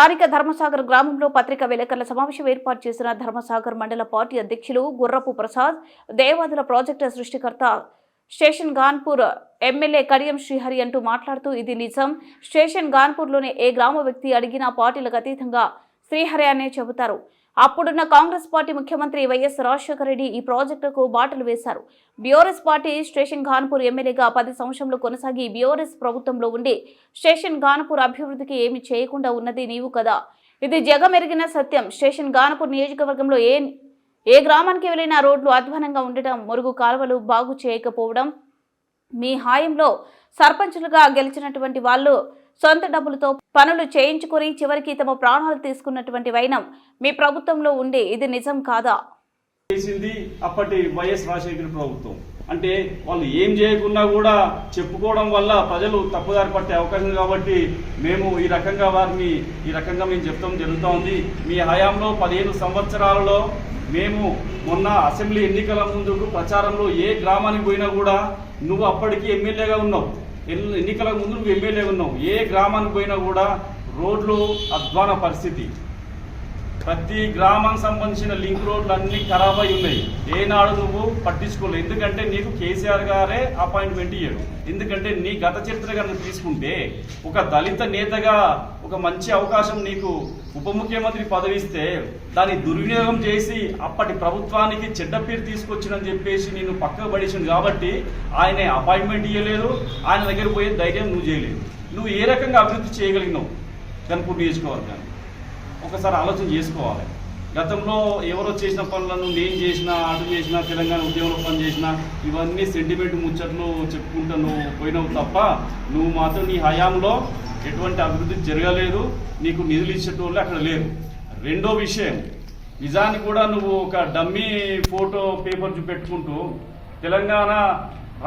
స్థానిక ధర్మసాగర్ గ్రామంలో పత్రికా విలేకరుల సమావేశం ఏర్పాటు చేసిన ధర్మసాగర్ మండల పార్టీ అధ్యక్షులు గుర్రపు ప్రసాద్ దేవాదుల ప్రాజెక్టు సృష్టికర్త స్టేషన్ గాన్పూర్ ఎమ్మెల్యే కడియం శ్రీహరి అంటూ మాట్లాడుతూ ఇది నిజం. స్టేషన్ గాన్పూర్లోనే ఏ గ్రామ వ్యక్తి అడిగినా పార్టీలకు అతీతంగా శ్రీహరి అనే చెబుతారు. అప్పుడున్న కాంగ్రెస్ పార్టీ ముఖ్యమంత్రి వైఎస్ రాజశేఖర రెడ్డి ఈ ప్రాజెక్టుకు బాటలు వేశారు. బీఆర్ఎస్ పార్టీ స్టేషన్ ఘాన్పూర్ ఎమ్మెల్యేగా పది సంవత్సరంలో కొనసాగి బీఆర్ఎస్ ప్రభుత్వంలో ఉండి స్టేషన్ ఘాన్పూర్ అభివృద్ధికి ఏమి చేయకుండా ఉన్నది నీవు కదా. ఇది జగమెరిగిన సత్యం. స్టేషన్ ఘాన్పూర్ నియోజకవర్గంలో ఏ ఏ గ్రామానికి వెళ్ళినా రోడ్లు అధ్వానంగా ఉండటం మురుగు కాలువలు బాగు చేయకపోవడం మీ హాయంలో సర్పంచులుగా గెలిచినటువంటి వాళ్ళు సొంత డబ్బులతో పనులు చేయించుకొని చివరికి తమ ప్రాణాలు తీసుకున్నటువంటి వైనం మీ ప్రభుత్వంలో ఉండే ఇది నిజం కాదా? చేసింది అప్పటి వైఎస్ రాజశేఖర ప్రభుత్వం. అంటే వాళ్ళు ఏం చేయకున్నా కూడా చెప్పుకోవడం వల్ల ప్రజలు తప్పుదారి పట్టే అవకాశం కాబట్టి మేము ఈ రకంగా వారిని ఈ రకంగా మేము చెప్తాం జరుగుతూ ఉంది. మీ హయాంలో పదిహేను సంవత్సరాలలో మేము మొన్న అసెంబ్లీ ఎన్నికల ముందుకు ప్రచారంలో ఏ గ్రామానికి పోయినా కూడా నువ్వు అప్పటికి ఎమ్మెల్యేగా ఉన్నావు. ఎన్నికల ముందు నువ్వు ఎమ్మెల్యే ఉన్నావు. ఏ గ్రామానికి పోయినా కూడా రోడ్లు అధ్వాన పరిస్థితి. ప్రతి గ్రామానికి సంబంధించిన లింక్ రోడ్లు అన్ని ఖరాబ్ అయి ఉన్నాయి. ఏనాడు నువ్వు పట్టించుకోలేదు ఎందుకంటే నీకు కేసీఆర్ గారే అపాయింట్మెంట్ ఇయ్యాడు. ఎందుకంటే నీ గత చరిత్ర కనుక తీసుకుంటే ఒక దళిత నేతగా ఒక మంచి అవకాశం నీకు ఉప ముఖ్యమంత్రి పదవిస్తే దాన్ని దుర్వినియోగం చేసి అప్పటి ప్రభుత్వానికి చెడ్డ పేరు తీసుకొచ్చినని చెప్పేసి నేను పక్కకు పడేసాను కాబట్టి ఆయన అపాయింట్మెంట్ ఇవ్వలేదు ఆయన దగ్గర పోయే ధైర్యం నువ్వు చేయలేదు. నువ్వు ఏ రకంగా అభివృద్ధి చేయగలిగినావు? గన్పూర్ నియోజకవర్గాన్ని ఒకసారి ఆలోచన చేసుకోవాలి. గతంలో ఎవరో చేసిన పనులను నేను చేసిన అటు చేసిన తెలంగాణ ఉద్యమంలో పని చేసిన ఇవన్నీ సెంటిమెంట్ ముచ్చట్లు చెప్పుకుంటూ నువ్వు పోయినావు తప్ప నువ్వు మాత్రం నీ హయాంలో ఎటువంటి అభివృద్ధి జరగలేదు. నీకు నిధులు ఇచ్చేటోళ్ళు అక్కడ లేరు. రెండో విషయం నిజానికి కూడా నువ్వు ఒక డమ్మీ ఫోటో పేపర్ చూపెట్టుకుంటూ తెలంగాణ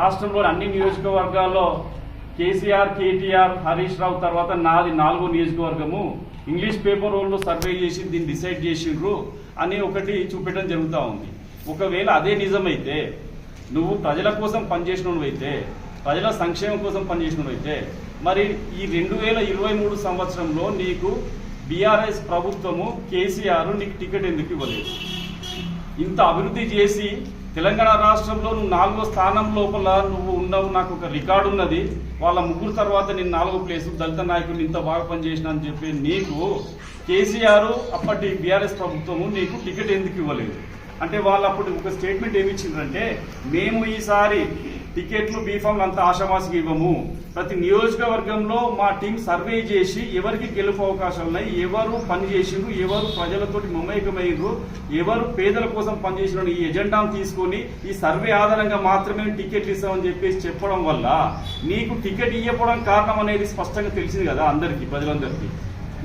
రాష్ట్రంలోని అన్ని నియోజకవర్గాల్లో కేసీఆర్ కేటీఆర్ హరీష్ రావు తర్వాత నాది నాలుగో నియోజకవర్గము. ఇంగ్లీష్ పేపర్ వాళ్ళు సర్వే చేసి దీన్ని డిసైడ్ చేసిండ్రు అని ఒకటి చూపెట్టడం జరుగుతూ ఉంది. ఒకవేళ అదే నిజమైతే నువ్వు ప్రజల కోసం పనిచేసినవైతే ప్రజల సంక్షేమం కోసం పనిచేసినవైతే మరి ఈ రెండు వేల ఇరవై మూడు సంవత్సరంలో నీకు బీఆర్ఎస్ ప్రభుత్వము కేసీఆర్ నీకు టికెట్ ఎందుకు ఇవ్వలేదు? ఇంత అభివృద్ధి చేసి తెలంగాణ రాష్ట్రంలో నువ్వు నాలుగో స్థానం లోపల నువ్వు ఉన్నావు నాకు ఒక రికార్డు ఉన్నది. వాళ్ళ ముగ్గురు తర్వాత నేను నాలుగో ప్లేసు దళిత నాయకులు ఇంత బాగా పనిచేసిన అని చెప్పి నీకు కేసీఆర్ అప్పటి బీఆర్ఎస్ ప్రభుత్వము నీకు టికెట్ ఎందుకు ఇవ్వలేదు? అంటే వాళ్ళు అప్పుడు ఒక స్టేట్మెంట్ ఏమి ఇచ్చిందంటే మేము ఈసారి టికెట్లు బీఫామ్లు అంత ఆషామాసిగా ఇవ్వము. ప్రతి నియోజకవర్గంలో మా టీం సర్వే చేసి ఎవరికి గెలుపు అవకాశాలు ఉన్నాయి ఎవరు పని చేసిండ్రు ఎవరు ప్రజలతోటి మమేకమైనరు ఎవరు పేదల కోసం పనిచేసిన ఈ ఎజెండాను తీసుకొని ఈ సర్వే ఆధారంగా మాత్రమే టికెట్లు ఇస్తామని చెప్పేసి చెప్పడం వల్ల నీకు టికెట్ ఇవ్వడం కారణం అనేది స్పష్టంగా తెలిసింది కదా అందరికీ ప్రజలందరికీ.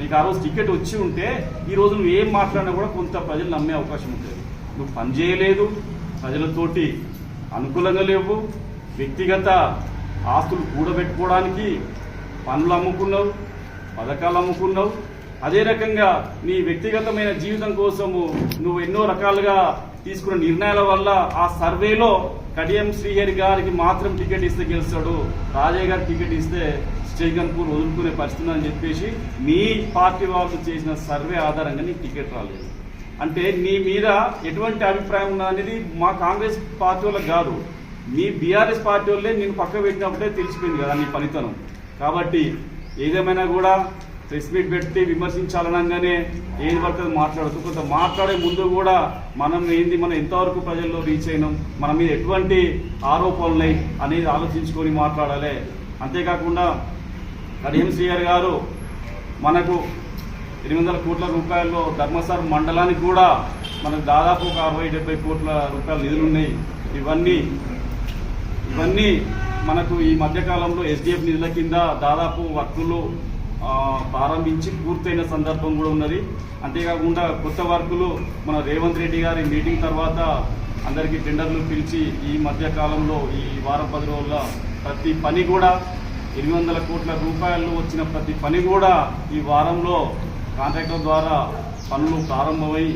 నీకు ఆ రోజు టికెట్ వచ్చి ఉంటే ఈ రోజు నువ్వు ఏం మాట్లాడినా కూడా కొంత ప్రజలు నమ్మే అవకాశం ఉంటుంది. నువ్వు పని చేయలేదు ప్రజలతోటి అనుకూలంగా లేవు వ్యక్తిగత ఆస్తులు కూడబెట్టుకోవడానికి పనులు అమ్ముకున్నావు పథకాలు అమ్ముకున్నావు. అదే రకంగా నీ వ్యక్తిగతమైన జీవితం కోసము నువ్వు ఎన్నో రకాలుగా తీసుకున్న నిర్ణయాల వల్ల ఆ సర్వేలో కడియం శ్రీహరి గారికి మాత్రం టికెట్ ఇస్తే గెలుస్తాడు. రాజయ్య గారికి టికెట్ ఇస్తే శ్రీగన్పూర్ వదులుకునే పరిస్థితి అని చెప్పేసి మీ పార్టీ వాళ్ళు చేసిన సర్వే ఆధారంగా నీకు టికెట్ రాలేదు. అంటే నీ మీద ఎటువంటి అభిప్రాయం ఉన్నది అనేది మా కాంగ్రెస్ పార్టీ వాళ్ళకి కాదు. మీ బీఆర్ఎస్ పార్టీ వాళ్ళే నేను పక్క పెట్టినప్పుడే తెలిసిపోయింది కదా నీ పనితనం. కాబట్టి ఏదేమైనా కూడా ప్రెస్ మీట్ పెట్టి విమర్శించాలనగానే ఏది పడుతుంది మాట్లాడుతూ కొంత మాట్లాడే ముందు కూడా మనం ఏంది మనం ఎంతవరకు ప్రజల్లో రీచ్ అయినాం మన మీద ఎటువంటి ఆరోపణలు ఉన్నాయి అనేది ఆలోచించుకొని మాట్లాడాలి. అంతేకాకుండా కడియం గారు మనకు ఎనిమిది వందల కోట్ల రూపాయల్లో ధర్మసార్ మండలానికి కూడా మనకు దాదాపు ఒక అరవై డెబ్బై కోట్ల రూపాయల నిధులు ఉన్నాయి ఇవన్నీ ఇవన్నీ మనకు ఈ మధ్యకాలంలో ఎస్డిఎఫ్ నిధుల కింద దాదాపు వర్కులు ప్రారంభించి పూర్తయిన సందర్భం కూడా ఉన్నది. అంతేకాకుండా కొత్త వర్కులు మన రేవంత్ రెడ్డి గారి మీటింగ్ తర్వాత అందరికీ టెండర్లు పిలిచి ఈ మధ్యకాలంలో ఈ వారం పది రోజుల ప్రతి పని కూడా ఎనిమిది వందల కోట్ల రూపాయలు వచ్చిన ప్రతి పని కూడా ఈ వారంలో కాంట్రాక్టర్ ద్వారా పనులు ప్రారంభమై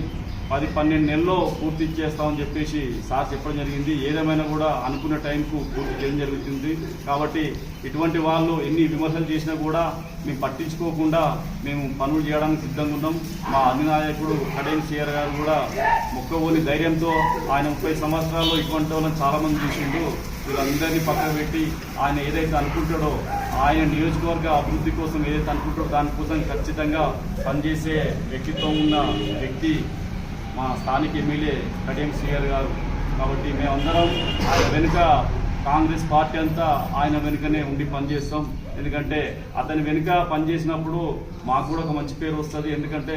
పది పన్నెండు నెలల్లో పూర్తి చేస్తామని చెప్పేసి సార్ చెప్పడం జరిగింది. ఏదేమైనా కూడా అనుకున్న టైంకు పూర్తి చేయడం జరుగుతుంది. కాబట్టి ఇటువంటి వాళ్ళు ఎన్ని విమర్శలు చేసినా కూడా మేము పట్టించుకోకుండా మేము పనులు చేయడానికి సిద్ధంగా ఉన్నాం. మా అధినాయకుడు కడేన్ సీఆర్ గారు కూడా మొక్కబోని ధైర్యంతో ఆయన ముప్పై సంవత్సరాల్లో ఇటువంటి వాళ్ళని చాలామంది చూసిండు. వీళ్ళందరినీ పక్కన పెట్టి ఆయన ఏదైతే అనుకుంటాడో ఆయన నియోజకవర్గ అభివృద్ధి కోసం ఏదైతే అనుకుంటాడో దానికోసం ఖచ్చితంగా పనిచేసే వ్యక్తిత్వం ఉన్న వ్యక్తి మా స్థానిక ఎమ్మెల్యే కడియం శ్రీగారు గారు. కాబట్టి మేమందరం ఆయన వెనుక కాంగ్రెస్ పార్టీ అంతా ఆయన వెనుకనే ఉండి పనిచేస్తాం. ఎందుకంటే అతని వెనుక పనిచేసినప్పుడు మాకు కూడా ఒక మంచి పేరు వస్తుంది. ఎందుకంటే